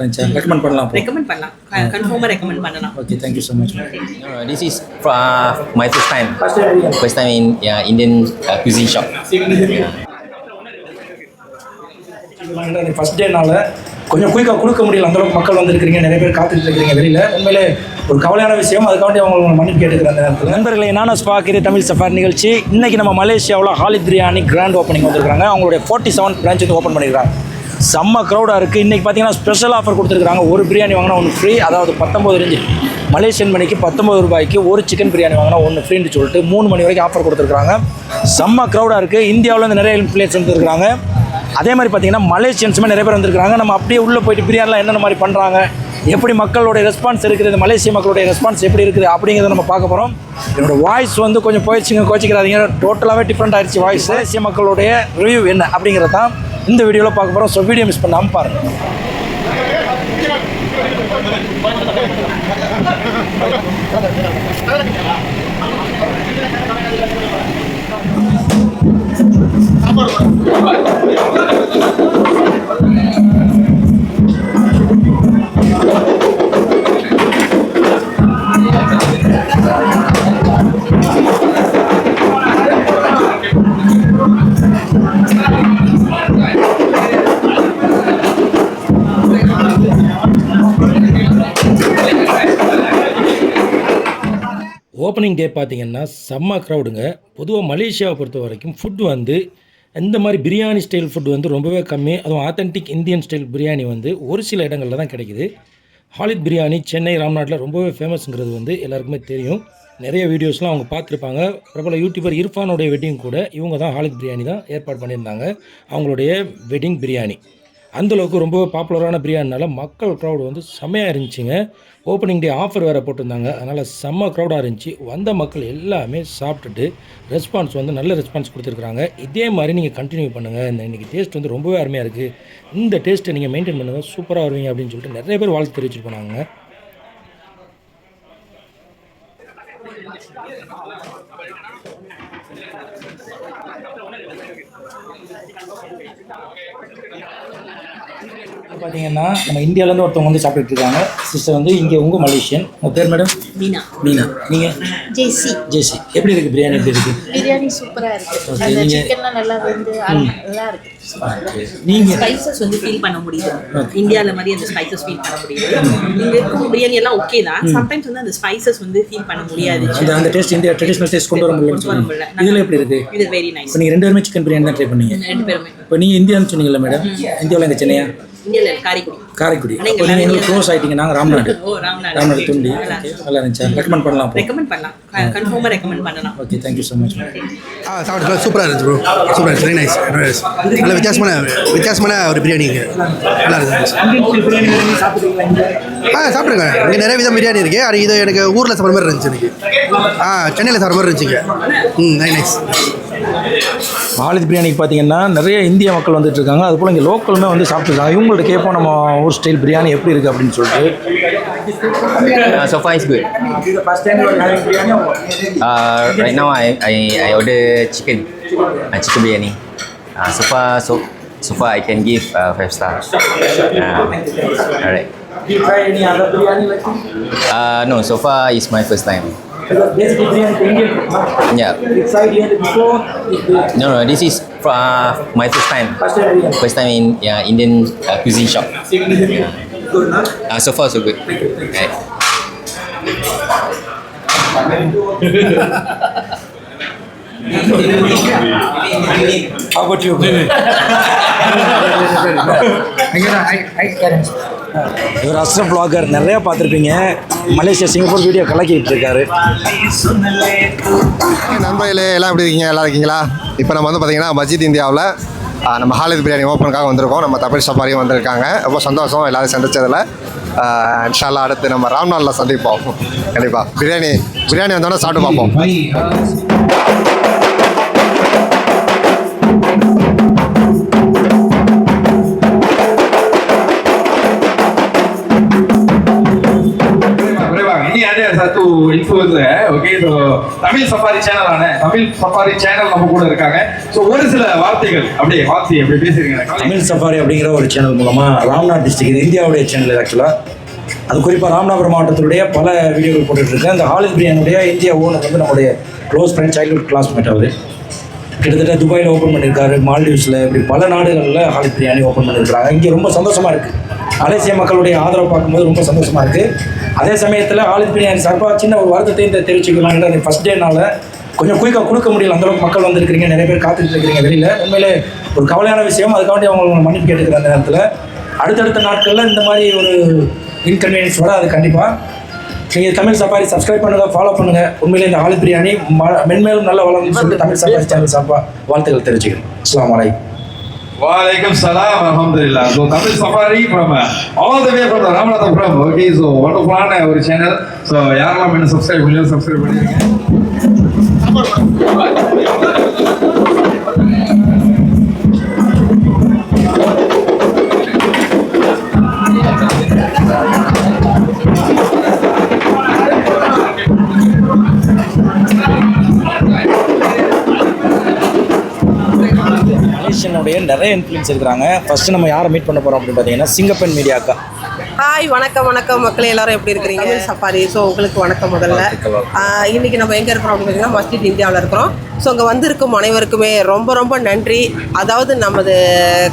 இருந்துச்சு ரெக்கமெண்ட் பண்ணலாம் ரெக்கமெண்ட் பண்ணலாம். கன்ஃபார்மாக ரெக்கமெண்ட் பண்ணலாம். Okay thank you so much this is my first time. First time in yeah, Indian uh, cuisine shop. First டேனால கொஞ்சம் குயிக்காக கொடுக்க முடியல. அந்த அளவுக்கு மக்கள் வந்திருக்கிறீங்க நிறைய பேர் காத்துட்டு இருக்கிறீங்க வெளியில். உண்மையிலே ஒரு கவலையான விஷயம். அதுக்காண்டி அவங்க மன்னிப்பு அந்த நேரத்தில். நண்பர்களே நானும் பார்க்குற தமிழ் சஃபார் நிகழ்ச்சி. இன்னைக்கு நம்ம மலேசியாவில் ஹாலித் பிரியாணி கிராண்ட் ஓப்பனிங் வந்திருக்காங்க அவங்களுடைய ஃபார்ட்டி செவன் பிரான்ச் வந்து ஓப்பன் பண்ணியிருக்காங்க செம்ம க்ரௌடாக இருக்குது இன்றைக்கி பார்த்தீங்கன்னா ஸ்பெஷல் ஆஃபர் கொடுத்துருக்காங்க ஒரு பிரியாணி வாங்கினா ஒன்று ஃப்ரீ அதாவது பத்தொம்பது ரேஞ்சு மலேசியன் மணிக்கு பத்தொம்பது ரூபாய்க்கு ஒரு சிக்கன் பிரியாணி வாங்கினா ஒன்று ஃப்ரீன்னு சொல்லிட்டு மூணு மணி வரைக்கும் ஆஃபர் கொடுத்துருக்காங்க செம்ம க்ரௌடாக இருக்குது இந்தியாவிலேருந்து நிறைய பிளேஸ் வந்துருக்காங்க அதே மாதிரி பார்த்தீங்கன்னா மலேசியன்ஸுமே நிறைய பேர் வந்திருக்காங்க நம்ம அப்படியே உள்ளே போயிட்டு பிரியாணிலாம் என்னென்ன மாதிரி பண்ணுறாங்க எப்படி மக்களுடைய ரெஸ்பான்ஸ் இருக்குது? இந்த மலேசிய மக்களுடைய ரெஸ்பான்ஸ் எப்படி இருக்குது? அப்படிங்கிறத நம்ம பார்க்க போகிறோம் என்னோட வாய்ஸ் வந்து கொஞ்சம் போயிடுச்சுங்க கோச்சிக்கிறாதீங்க டோட்டலாகவே டிஃப்ரெண்ட் ஆயிடுச்சு. வாய்ஸ் மலேசிய மக்களுடைய ரிவ்யூ என்ன அப்படிங்கிறது தான் இந்த வீடியோவில் பார்க்க போகிறோம் ஸோ வீடியோ மிஸ் பண்ணாமல் பாருங்கள் ஓப்பனிங் டே பார்த்தீங்கன்னா செம்ம க்ரௌடுங்க பொதுவாக மலேசியாவை பொறுத்த வரைக்கும் ஃபுட் வந்து இந்த மாதிரி பிரியாணி ஸ்டைல் ஃபுட் வந்து ரொம்பவே கம்மி. அதுவும் ஆத்தென்டிக் இந்தியன் ஸ்டைல் பிரியாணி வந்து ஒரு சில இடங்களில் தான் கிடைக்குது. ஹாலித் பிரியாணி சென்னை ராம்நாட்டில் ரொம்பவே ஃபேமஸ்ங்கிறது வந்து எல்லாருக்குமே தெரியும். நிறைய வீடியோஸ்லாம் அவங்க பார்த்துருப்பாங்க. பிரபல யூடியூபர் இர்ஃபானோடைய வெட்டிங் கூட இவங்க தான் ஹாலித் பிரியாணி தான் ஏற்பாடு பண்ணியிருந்தாங்க. அவங்களுடைய வெட்டிங் பிரியாணி அந்தளவுக்கு ரொம்ப பாப்புலரான பிரியாணினால மக்கள் க்ரௌடு வந்து செம்மையாக இருந்துச்சுங்க. ஓப்பனிங் டே ஆஃபர் வேறு போட்டிருந்தாங்க. அதனால் செம்ம க்ரௌடாக இருந்துச்சு. வந்த மக்கள் எல்லாமே சாப்பிட்டுட்டு ரெஸ்பான்ஸ் வந்து நல்ல ரெஸ்பான்ஸ் கொடுத்துருக்குறாங்க. இதே மாதிரி நீங்கள் கண்டினியூ பண்ணுங்கள் இந்த இன்றைக்கி டேஸ்ட் வந்து ரொம்பவே அருமையாக இருக்குது இந்த டேஸ்ட்டை நீங்கள் மெயின்டைன் பண்ணுங்கள் சூப்பராக வருவீங்க அப்படின்னு சொல்லிட்டு நிறைய பேர் வாழ்த்து தெரிவிச்சிட்டு போனாங்க Okay. பார்த்தீங்கன்னா நம்ம இந்தியாவிலேருந்து ஒருத்தவங்க வந்து சாப்பிட்டுட்டு இருக்காங்க. சிஸ்டர் வந்து இங்கே உங்கள் மலேசியன் உங்கள் பேர் மேடம் மீனா. மீனா. நீங்கள் ஜேசி ஜேசி எப்படி இருக்குது பிரியாணி எப்படி இருக்குது பிரியாணி சூப்பரா இருக்கு. Okay, அந்த நீங்க- சிக்கன்லாம் நல்லா வெந்து நல்லா இருக்கு. நீங்கள் ஸ்பைசஸ் வந்து ஃபீல் பண்ண முடியுது இந்தியாவில் மாதிரி அந்த ஸ்பைசஸ் ஃபீல் பண்ண முடியுது இங்கே இருக்கும் பிரியாணி எல்லாம் ஓகே தான். சம்டைம்ஸ் வந்து அந்த ஸ்பைசஸ் வந்து ஃபீல் பண்ண முடியாது. அந்த அந்த டேஸ்ட் இந்தியா ட்ரெடிஷ்னல் டேஸ்ட் கொண்டு வர முடியல. இதில் எப்படி இருக்குது இது வெரி நைஸ் நீங்கள் ரெண்டு பேருமே சிக்கன் பிரியாணி தான் ட்ரை பண்ணீங்க. ரெண்டு பேருமே. இப்போ நீங்கள் இந்தியான்னு சொன்னீங்கல்ல மேடம் இந்தியாவில் எங்கள் சென்னையா? காரைக்குடி. இப்போ நீங்கள் எங்களுக்கு க்ளோஸ் ஆகிட்டீங்க நாங்கள் ராம்நாடு. ஓ ராம்நாடு. ராம்நாடு துண்டி. நல்லா இருந்துச்சா. ரெக்கமெண்ட் பண்ணலாம் ரெக்கமெண்ட் பண்ணலாம். கன்ஃபார்மாக ரெக்கமெண்ட் பண்ணலாம். Okay thank you so much ஆ சாப்பிட்டு சூப்பராக இருந்துச்சு ப்ரோ சூப்பராக இருந்துச்சு. நைஸ் நைஸ் நல்ல வித்தியாசமான வித்தியாசமான ஒரு பிரியாணி இங்கே. நல்லா இருந்துச்சு ஆ சாப்பிட்ருங்க இங்கே நிறைய விதம் பிரியாணி இருக்குது அது இது எனக்கு ஊரில் சாப்பிட்ற மாதிரி இருந்துச்சு எனக்கு. ஆ சென்னையில் சாப்பிட்ற மாதிரி இருந்துச்சுங்க ம் வெரி நைஸ் மாலித் பிரியாணிக்கு பார்த்தீங்கன்னா நிறைய இந்திய மக்கள் வந்துட்டு இருக்காங்க அது போல் இங்கே லோக்கலுமே வந்து சாப்பிட்டுருக்காங்க இவங்கள்ட்ட கேட்போம் நம்ம ஊர் ஸ்டைல் பிரியாணி எப்படி இருக்குது அப்படின்னு சொல்லிட்டு Uh, so far it's good. Uh, right now I, I, I order chicken, uh, chicken biryani. Uh, so far so so far I can give uh, five stars. Uh, alright. Uh, no, so far it's my first time. Yeah. No, no, this is uh, my first time. First time in yeah, Indian uh, cuisine shop. Uh, so far, so good. Okay. How about you? Hang I, I can இவர் அஸ்ரம் blogger நிறைய பார்த்துருப்பீங்க. Malaysia Singapore video கலக்கிட்டு இருக்காரு நண்பர்களே எல்லாம் எப்படி இருக்கீங்க? எல்லாம் இருக்கீங்களா? இப்போ நம்ம வந்து பார்த்தீங்கன்னா மஜித் இந்தியாவில் நம்ம ஹாலித் பிரியாணி ஓப்பனுக்காக வந்திருக்கோம். நம்ம தமிழ் சஃபாரியும் வந்திருக்காங்க. ரொம்ப சந்தோஷம் எல்லாரும் சந்தித்ததில் இன்ஷால்லா அடுத்து நம்ம ராம்நாளில் சந்திப்போம். கண்டிப்பாக பிரியாணி பிரியாணி வந்தோடனே சாப்பிட்டு பார்ப்போம். தமிழ் சஃபாரி சேனலான தமிழ் சஃபாரி சேனல் நம்ம கூட இருக்காங்க. ஸோ ஒரு சில வார்த்தைகள் அப்படியே வார்த்தை அப்படியே பேசுறீங்க தமிழ் சஃபாரி அப்படிங்கிற ஒரு சேனல் மூலமாக ராம்நாத் டிஸ்ட்ரிக்ட் இது இந்தியாவுடைய சேனல் ஆக்சுவலாக அது குறிப்பாக ராமநாதபுரம் மாவட்டத்தினுடைய பல வீடியோக்கள் போட்டுட்ருக்கேன் அந்த ஹாலித் பிரியாணியுடைய இந்தியா ஓனர் வந்து நம்முடைய க்ளோஸ் ஃப்ரெண்ட் சைல்ட்ஹுட் கிளாஸ்மேட் ஆகுது கிட்டத்தட்ட துபாயில் ஓப்பன் பண்ணியிருக்காரு மால்டீவ்ஸில் இப்படி பல நாடுகளில் ஹாலித் பிரியாணி ஓப்பன் பண்ணியிருக்காங்க இங்கே ரொம்ப சந்தோஷமாக இருக்குது மலேசிய மக்களுடைய ஆதரவு பார்க்கும்போது ரொம்ப சந்தோஷமாக இருக்குது அதே சமயத்தில் ஆலித் பிரியாணி சார்பாக சின்ன ஒரு வருத்தத்தையும் தெரிவிச்சுக்கலாம்னு தெரிவிச்சுக்கலாம் அந்த ஃபஸ்ட் டேனால் கொஞ்சம் குயிக்காக கொடுக்க முடியல. அந்தளவுக்கு மக்கள் வந்திருக்கிறீங்க நிறைய பேர் காத்துட்டு இருக்கிறீங்க வெளியில். உண்மையிலே ஒரு கவலையான விஷயம். அதுக்காண்டி அவங்க மன்னிப்பு கேட்டுக்கிற அந்த நேரத்தில். அடுத்தடுத்த நாட்களில் இந்த மாதிரி ஒரு இன்கன்வீனியன்ஸ் வராது கண்டிப்பாக நீங்கள் தமிழ் சஃபாரி சப்ஸ்கிரைப் பண்ணுங்கள் ஃபாலோ பண்ணுங்கள் உண்மையிலே இந்த ஆலித் பிரியாணி ம- மென்மேலும் நல்ல வளர்ந்து சொல்லிட்டு தமிழ் சஃபாரி சேனல் சார்பாக வாழ்த்துக்கள் தெரிவிச்சுக்கிறேன். அஸ்லாம் வலைக்கம் Walaikum salam, alhamdulillah. So Tamil Safari from uh, all the way from the Ramanathapuram. Okay, so wonderful ஒரு சேனல் ஸோ யாரெல்லாம் என்ன சப்ஸ்கிரைப் பண்ணி சப்ஸ்கிரைப் பண்ணிருக்கீங்க நிறைய இன்ஃப்ளூயன்ஸ் இருக்கிறாங்க ஃபர்ஸ்ட் நம்ம யாரை மீட் பண்ண போகிறோம் அப்படின்னு பார்த்தீங்கன்னா சிங்கப்பெண் மீடியாக்கா ஹாய் வணக்கம் வணக்கம். மக்களே எல்லாரும் எப்படி இருக்கிறீங்க? தமிழ் சஃபாரி. ஸோ உங்களுக்கு வணக்கம் முதல்ல. ஆஹ் இன்னைக்கு நம்ம எங்கே இருக்கிறோம் அப்படின்னு பார்த்தீங்கன்னா மஸ்ஜித் இந்தியாவில் இருக்கிறோம். ஸோ அங்கே வந்திருக்கும் அனைவருக்குமே ரொம்ப ரொம்ப நன்றி. அதாவது நமது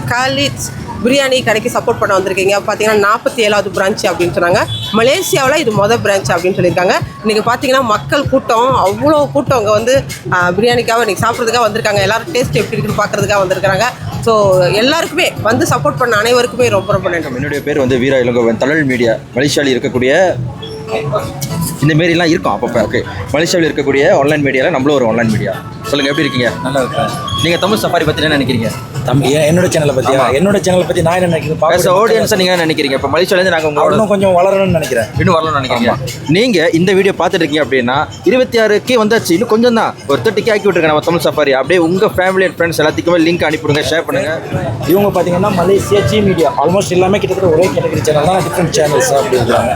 காலிட் பிரியாணி கடைக்கு சப்போர்ட் பண்ண வந்திருக்கீங்க. பார்த்தீங்கன்னா நாற்பத்தி ஏழாவது பிரான்ச் அப்படின்னு சொன்னாங்க. மலேசியாவில் இது மொதல் பிரான்ச் அப்படின்னு சொல்லியிருக்காங்க. இன்றைக்கி பார்த்தீங்கன்னா மக்கள் கூட்டம் அவ்வளோ கூட்டம் அங்கே வந்து பிரியாணிக்காக இன்றைக்கி சாப்பிட்றதுக்காக வந்திருக்காங்க. எல்லாரும் டேஸ்ட் எப்படி இருக்குன்னு பார்க்குறதுக்காக வந்திருக்காங்க ஸோ எல்லாருக்குமே வந்து சப்போர்ட் பண்ண அனைவருக்குமே ரொம்ப ரொம்ப நன்றி. என்னுடைய பேர் வந்து வீரா இளங்கோவன். தமிழ் மீடியா மலேசியாவில் இருக்கக்கூடிய இந்த மாரிலாம் இருக்கும் அப்பப்போ. ஓகே மலேசியாவில் இருக்கக்கூடிய ஆன்லைன் மீடியாவில் நம்மளும் ஒரு ஆன்லைன் மீடியா சொல்லுங்கள் எப்படி இருக்கீங்க? நல்லா இருக்கேன். நீங்கள் தமிழ் சஃபாரி பற்றி என்ன நினைக்கிறீங்க? தம்பி ஏன் என்னோட சேனலை பற்றியா என்னோட சேனலை பற்றி நான் என்ன நினைக்கிறேன்? ஆடியன்ஸை நீங்கள் என்ன நினைக்கிறீங்க? இப்போ மலேசியாவிலேருந்து நாங்கள் உங்களோட இன்னும் கொஞ்சம் வளரணும்னு நினைக்கிறேன். இன்னும் வரணும்னு நினைக்கிறீங்க. நீங்கள் இந்த வீடியோ பார்த்துட்டு இருக்கீங்க அப்படின்னா இருபத்தி ஆறுக்கே வந்தாச்சு. இன்னும் கொஞ்சம் தான் ஒரு தேர்ட்டிக்கு ஆக்கி விட்டுருங்க நம்ம தமிழ் சஃபாரி அப்படியே உங்கள் ஃபேமிலி அண்ட் ஃப்ரெண்ட்ஸ் எல்லாத்துக்குமே லிங்க் அனுப்பிவிடுங்க ஷேர் பண்ணுங்கள் இவங்க பார்த்தீங்கன்னா மலேசியா ஜி மீடியா ஆல்மோஸ்ட் எல்லாமே கிட்டத்தட்ட ஒரே கேட்டகரி சேனல் தான் டிஃப்ரெண்ட் சேனல்ஸ் அப்படிங்கிறாங்க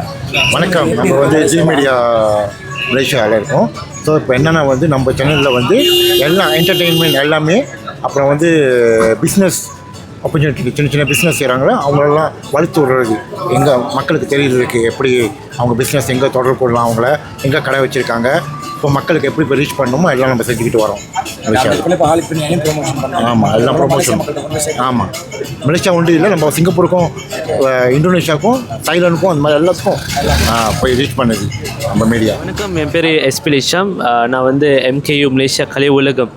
வணக்கம். நம்ம வந்து ஜி மீடியா மலேசியாவில் இருக்கும். ஸோ இப்போ என்னென்னா வந்து நம்ம சேனலில் வந்து எல்லாம் என்டர்டெயின்மெண்ட் எல்லாமே அப்புறம் வந்து பிஸ்னஸ் ஆப்பர்ச்சுனிட்டி சின்ன சின்ன பிஸ்னஸ் செய்கிறாங்களோ அவங்களெல்லாம் வளர்த்து விடுறது. எங்கே மக்களுக்கு தெரியுறதுக்கு எப்படி அவங்க பிஸ்னஸ் எங்கே தொடர்பு கொள்ளலாம் அவங்கள எங்கே கடை வச்சுருக்காங்க இப்போ மக்களுக்கு எப்படி இப்போ ரீச் பண்ணணுமோ எல்லாம் நம்ம செஞ்சுக்கிட்டு வரோம். மலேசியாவில் ஆமாம் எல்லாம் ப்ரொமோஷன் ஆமாம் மலேசியா ஒன்று இல்லை நம்ம சிங்கப்பூருக்கும் இந்தோனேஷியாவுக்கும் தாய்லாந்துக்கும் அந்த மாதிரி எல்லாத்துக்கும் போய் ரீச் பண்ணுது நம்ம மீடியா வணக்கம் என் பேர் எஸ்பி லிஷாம் நான் வந்து எம்கேயூ மலேசியா கலை உலகம்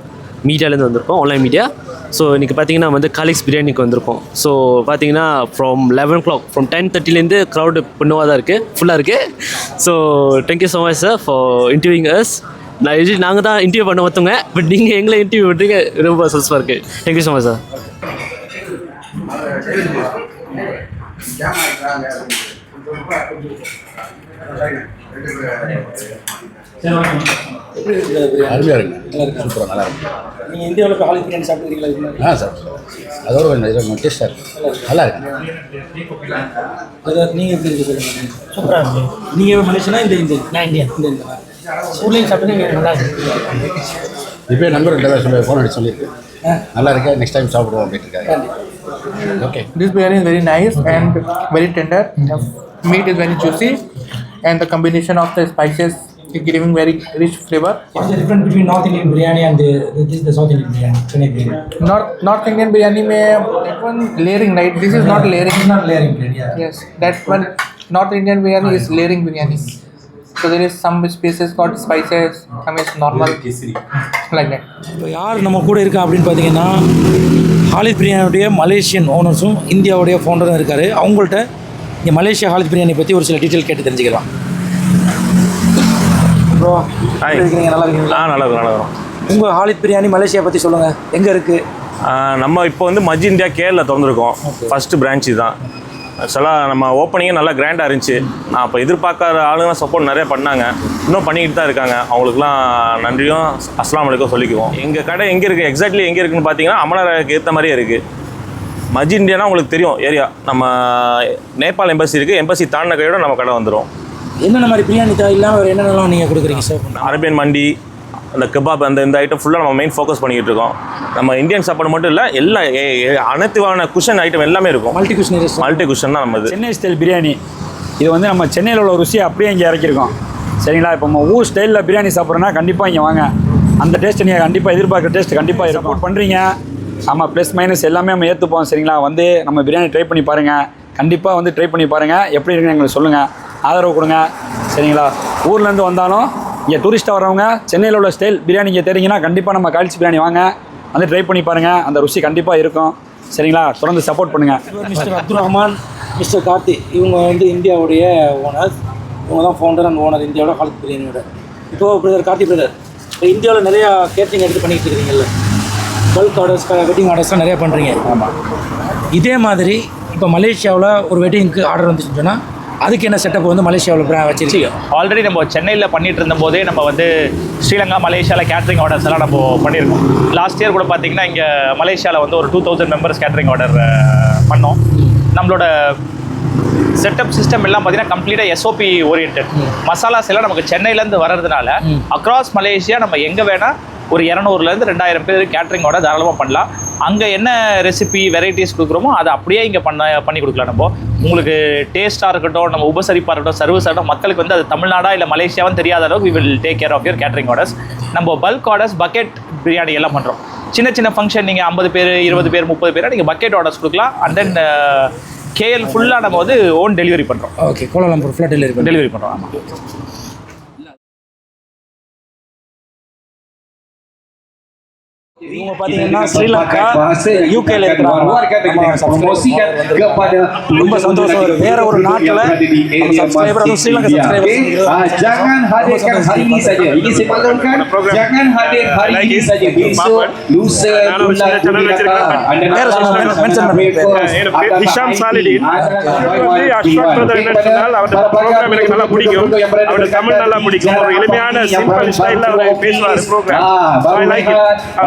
மீடியாலேருந்து வந்திருக்கோம் ஆன்லைன் மீடியா ஸோ இன்றைக்கி பார்த்தீங்கன்னா வந்து காலிக்ஸ் பிரியாணிக்கு வந்திருக்கோம். ஸோ பார்த்தீங்கன்னா from eleven o'clock from ten தேர்ட்டிலேருந்து crowd பண்ணுவாக தான் இருக்குது ஃபுல்லாக இருக்குது so thank you so much sir for interviewing us நான் எஜி நாங்கள் தான் இன்டர்வியூ பண்ண ஒருத்தவங்க பட் நீங்கள் எங்களை இன்டர்வியூ பண்ணுறீங்க ரொம்ப சந்தோஷமாக இருக்குது தேங்க்யூ ஸோ மச் சார் அருமையாக இருக்கு நல்லா இருக்கு. சூப்பராக நல்லா இருக்கு நீங்கள் இந்தியாவில் போய் ஹாலித் பிரியாணி சாப்பிட்டுருக்கீங்களா? ஆ சார் அதோட கொஞ்சம் இது கொஞ்சம் டேஸ்ட்டாக இருக்கு. நல்லா இருக்கு. அதாவது நீங்கள் எப்படி இருக்கு சொல்லுங்கள் சூப்பராக இருக்கு. நீங்கள் மலேசியனா இந்த இந்த நான் இந்தியா இந்த இந்த ஊர்லேயும் சாப்பிட்டு நல்லா இருக்கு. இப்போ நண்பர் ரெண்டு பேர் சொல்லி ஃபோன் அடிச்சு சொல்லியிருக்கு. நல்லா இருக்கு? நெக்ஸ்ட் டைம் சாப்பிடுவோம் அப்படின்னு இருக்காரு. Okay is very nice and very tender. The meat is very juicy, and the combination of the spices is giving very rich flavor. What is the difference between North Indian biryani and the, this is the South Indian biryani, Chennai biryani? North North Indian biryani may that one layering right. This is not layering. It's not layering biryani, yeah. Yes, that one North Indian biryani is layering biryani. So there is some spaces got spices. I mean it's normal like that. இப்போ யார் நம்ம கூட இருக்கா அப்படின்னு பார்த்தீங்கன்னா Khalid பிரியாணியுடைய Malaysian ஓனர்ஸும் இந்தியாவுடைய ஃபவுண்டரும் இருக்கார் அவங்கள்ட்ட இங்கே மலேசியா ஹாலித் பிரியாணி பற்றி ஒரு சில டீட்டெயில் கேட்டு தெரிஞ்சுக்கலாம் ப்ரோ இருக்கீங்க? நல்லா இருக்கீங்களா? ஆ நல்லா இருக்கும் நல்லா இருக்கும் உங்கள் ஹாலித் பிரியாணி மலேசியா பற்றி சொல்லுங்கள் எங்கே இருக்குது நம்ம இப்போ வந்து மஜ் இந்தியா கேரளா திறந்துருக்கோம். ஃபஸ்ட்டு பிரான்ச் தான். ஆக்சுவலாக நம்ம ஓப்பனிங்கே நல்லா கிராண்டாக இருந்துச்சு. நான் அப்போ எதிர்பார்க்காத ஆளுங்க சப்போர்ட் நிறைய பண்ணாங்க. இன்னும் பண்ணிக்கிட்டு தான் இருக்காங்க. அவங்களுக்குலாம் நன்றியும் அஸ்லாம் வலைக்கும் சொல்லிக்குவோம். எங்கள் கடை எங்கே இருக்குது எக்ஸாக்ட்லி எங்கே இருக்குன்னு பார்த்தீங்கன்னா அமலருக்கு ஏற்ற மாதிரியே இருக்குது மஜ் இந்தியானா உங்களுக்கு தெரியும் ஏரியா நம்ம நேபாள் எம்பசி இருக்குது எம்பசி தாண்டின கையோட நம்ம கடை வந்துடும் என்னென்ன மாதிரி பிரியாணி தான் இல்லாமல் வேறு என்னென்னலாம் நீங்கள் கொடுக்குறீங்க சார் அரேபியன் மண்டி அந்த கபாப் அந்த இந்த ஐட்டம் ஃபுல்லாக நம்ம மெயின் ஃபோக்கஸ் பண்ணிக்கிட்டு இருக்கோம். நம்ம இந்தியன் சாப்பாடு மட்டும் இல்லை எல்லா எ- எ- அனைத்து வகையான குஷன் ஐட்டம் எல்லாமே இருக்கும். மல்டி குஷன் மல்டி குஷன் தான் நம்மது சென்னை ஸ்டைல் பிரியாணி. இது வந்து நம்ம சென்னையில் உள்ள ருசியை அப்படியே இங்கே இறக்கியிருக்கோம். சரிங்களா? இப்போ நம்ம ஊர் ஸ்டைலில் பிரியாணி சாப்பிட்றோன்னா கண்டிப்பாக இங்கே வாங்க. அந்த டேஸ்ட் நீங்கள் கண்டிப்பாக எதிர்பார்க்குற டேஸ்ட் கண்டிப்பாக சப்போர்ட் பண்ணுறீங்க ஆமாம் ப்ளஸ் மைனஸ் எல்லாமே நம்ம ஏற்றுப்போம் சரிங்களா? வந்து நம்ம பிரியாணி ட்ரை பண்ணி பாருங்கள் கண்டிப்பாக வந்து ட்ரை பண்ணி பாருங்கள் எப்படி இருக்குன்னு எங்களுக்கு சொல்லுங்கள் ஆதரவு கொடுங்க. சரிங்களா? ஊர்லேருந்து வந்தாலும் இங்கே டூரிஸ்ட்டாக வரவங்க சென்னையில் உள்ள ஸ்டைல் பிரியாணி இங்கே தெரியுங்கன்னா கண்டிப்பாக நம்ம காய்ச்சி பிரியாணி வாங்க. வந்து ட்ரை பண்ணி பாருங்கள் அந்த ருசி கண்டிப்பாக இருக்கும். சரிங்களா? தொடர்ந்து சப்போர்ட் பண்ணுங்கள் மிஸ்டர் அப்துல் ரஹ்மான் மிஸ்டர் கார்த்தி இவங்க வந்து இந்தியாவுடைய ஓனர் இவங்க தான் ஃபவுண்டர் அண்ட் ஓனர் இந்தியாவோட ஹாலித் பிரியாணியோட. இப்போ பிரதர் கார்த்தி பிரதர் இப்போ இந்தியாவில் நிறையா கேட்ரிங் எடுத்து பண்ணிட்டு இருக்கீங்கல்ல பல்க் ஆர்டர்ஸ் வெட்டிங் ஆர்டர்ஸ்லாம் நிறையா பண்ணுறீங்க ஆமாம் இதே மாதிரி இப்போ மலேசியாவில் ஒரு வெட்டிங்க்கு ஆர்டர் வந்துச்சுன்னு சொன்னால் அதுக்கு என்ன செட்டப் வந்து மலேசியாவில் ப்ரா வச்சிருக்கீங்க ஆல்ரெடி நம்ம சென்னையில் பண்ணிட்டு இருந்தபோதே நம்ம வந்து ஸ்ரீலங்கா மலேசியாவில் கேட்ரிங் ஆர்டர்ஸ் எல்லாம் நம்ம பண்ணியிருக்கோம். லாஸ்ட் இயர் கூட பார்த்தீங்கன்னா இங்கே மலேசியாவில் வந்து ஒரு two thousand members catering order பண்ணோம். நம்மளோட செட்டப் சிஸ்டம் எல்லாம் பார்த்தீங்கன்னா கம்ப்ளீட்டாக எஸ்ஓபி ஓரியன்ட் மசாலாஸ் எல்லாம் நமக்கு சென்னையிலேருந்து வர்றதுனால அக்ராஸ் மலேசியா நம்ம எங்கே வேணால் ஒரு இரநூறுலேருந்து ரெண்டாயிரம் பேர் கேட்ரிங் ஆர்டர் தாராளமாக பண்ணலாம். அங்கே என்ன ரெசிபி வெரைட்டிஸ் கொடுக்குறோமோ அதை அப்படியே இங்கே பண்ண பண்ணி கொடுக்கலாம் நம்ம. உங்களுக்கு டேஸ்ட்டாக இருக்கட்டும் நம்ம உபசரிப்பாக இருக்கட்டும் சர்வீஸ் ஆகட்டும் மக்களுக்கு வந்து அது தமிழ்நாடா இல்லை மலேசியாவும் தெரியாத அளவுக்கு we will take care of your catering orders நம்ம பல்க் ஆர்டர்ஸ் பக்கெட் பிரியாணி எல்லாம் பண்ணுறோம் சின்ன சின்ன ஃபங்க்ஷன் நீங்கள் ஐம்பது பேர் இருபது பேர் முப்பது பேர் நீங்கள் பக்கெட் ஆர்டர்ஸ் கொடுக்கலாம். அண்ட் தென் கேஎல் ஃபுல்லாக நம்ம வந்து ஓன் டெலிவரி பண்ணுறோம் ஓகே கோலாலம்பூர் ஃபுல்லாக டெலிவரி டெலிவரி பண்ணுறோம் ஆமாம் இவங்க பார்த்தீங்கன்னா ஸ்ரீலங்கா யூகேல இருக்கிறாங்க. ரொம்ப சந்தோஷம். வேற ஒரு நாட்டில் சப்ஸ்கிரைபர் அதுவும் Sri Lanka Jangan hadirkan hari ini saja. Ini saya maklumkan. Jangan hadir hari ini saja. Besok, lusa, bulan, datang. Anda nak Hisham Salidin வந்து அஸ்வத் பிரதர் சொன்னால் அவரோட ப்ரோக்ராம் எனக்கு நல்லா பிடிக்கும். அவரோட தமிழ் நல்லா பிடிக்கும் ஒரு எளிமையான சிம்பிள் ஸ்டைலில் அவர் பேசுவார் ப்ரோக்ராம் ஐ லைக்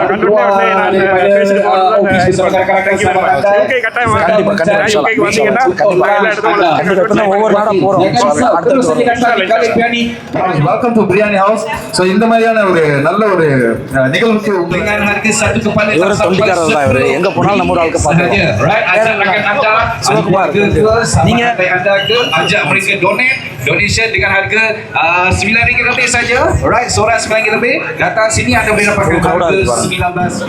இட் அவர் கண்டுபிடிச்ச உடனே நான் பேசிட்டு போகிறது யூகே கட்டாயம் வாங்க யூகேக்கு வந்தீங்கன்னா எல்லா இடத்துல ஒவ்வொரு நாடும் போகிறோம் welcome to biryani house so இந்த மாதிரியான ஒரு நல்ல ஒரு அஹ், நிகழ்வுக்கு உங்களுக்கு satu kepada இவரு தொண்டிக்காரர் தான் இவரு எங்க போனாலும் நம்ம ஒரு ஆளுக்கு பார்க்கலாம் Right, ajak rakan anda Sivakumar நீங்க anda ke ajak mereka donate donation dengan harga uh, RM9 lebih saja. Right, seorang RM9 lebih. Datang sini anda boleh dapatkan harga Tambas.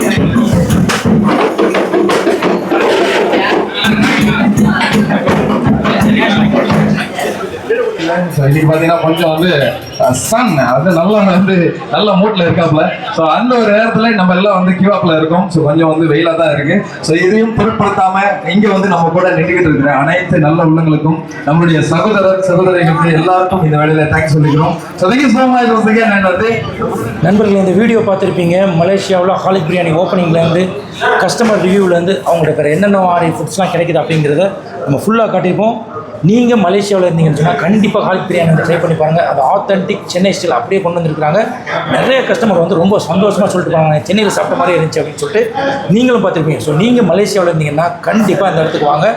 So இன்னைக்கு பார்த்தீங்கன்னா கொஞ்சம் வந்து சன் அது நல்லா வந்து நல்ல மூட்ல இருக்காப்ல ஸோ அந்த ஒரு நேரத்தில் நம்ம எல்லாம் வந்து கியூஆப்ல இருக்கோம். ஸோ கொஞ்சம் வந்து வெயிலாக தான் இருக்கு. ஸோ இதையும் பொருட்படுத்தாம இங்க வந்து நம்ம கூட நின்றுகிட்டு இருக்கிற அனைத்து நல்ல உள்ளங்களுக்கும் நம்மளுடைய சகோதரர் சகோதரிகளுக்கு எல்லாருக்கும் இந்த வேலையில தேங்க்ஸ் சொல்லிக்கிறோம். So thank you so much once வந்து நண்பர்கள். இந்த வீடியோ பார்த்துருப்பீங்க. மலேசியாவில் ஹாலிக் பிரியாணி ஓப்பனிங்லேருந்து கஸ்டமர் ரிவ்யூலேருந்து அவங்களுக்கு வேறு என்னென்ன மாதிரி ஃபுட்ஸ்லாம் கிடைக்குது அப்படிங்கிறத நம்ம ஃபுல்லாக காட்டியிருப்போம். நீங்கள் மலேசியாவில் இருந்தீங்கன்னு சொன்னால் கண்டிப்பாக ஹாலிக் பிரியாணி வந்து ட்ரை பண்ணி பாருங்கள் அது ஆத்தென்டிக் சென்னை ஸ்டைல் அப்படியே கொண்டு வந்திருக்காங்க நிறைய கஸ்டமர் வந்து ரொம்ப சந்தோஷமாக சொல்லிட்டு போனாங்க. சென்னையில் சாப்பிட்ட மாதிரி இருந்துச்சு அப்படின்னு சொல்லிட்டு நீங்களும் பார்த்துருப்பீங்க. ஸோ நீங்கள் மலேசியாவில் இருந்தீங்கன்னா கண்டிப்பாக இந்த இடத்துக்கு வாங்க.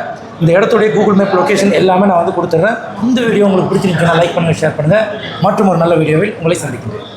இந்த இடத்துடைய கூகுள் மேப் லொக்கேஷன் எல்லாமே நான் வந்து கொடுத்துட்றேன் இந்த வீடியோ உங்களுக்கு பிடிச்சிருந்துச்சுன்னா லைக் பண்ணுங்கள் ஷேர் பண்ணுங்கள் மற்றும் ஒரு நல்ல வீடியோவில் உங்களை சந்திக்கிறேன்.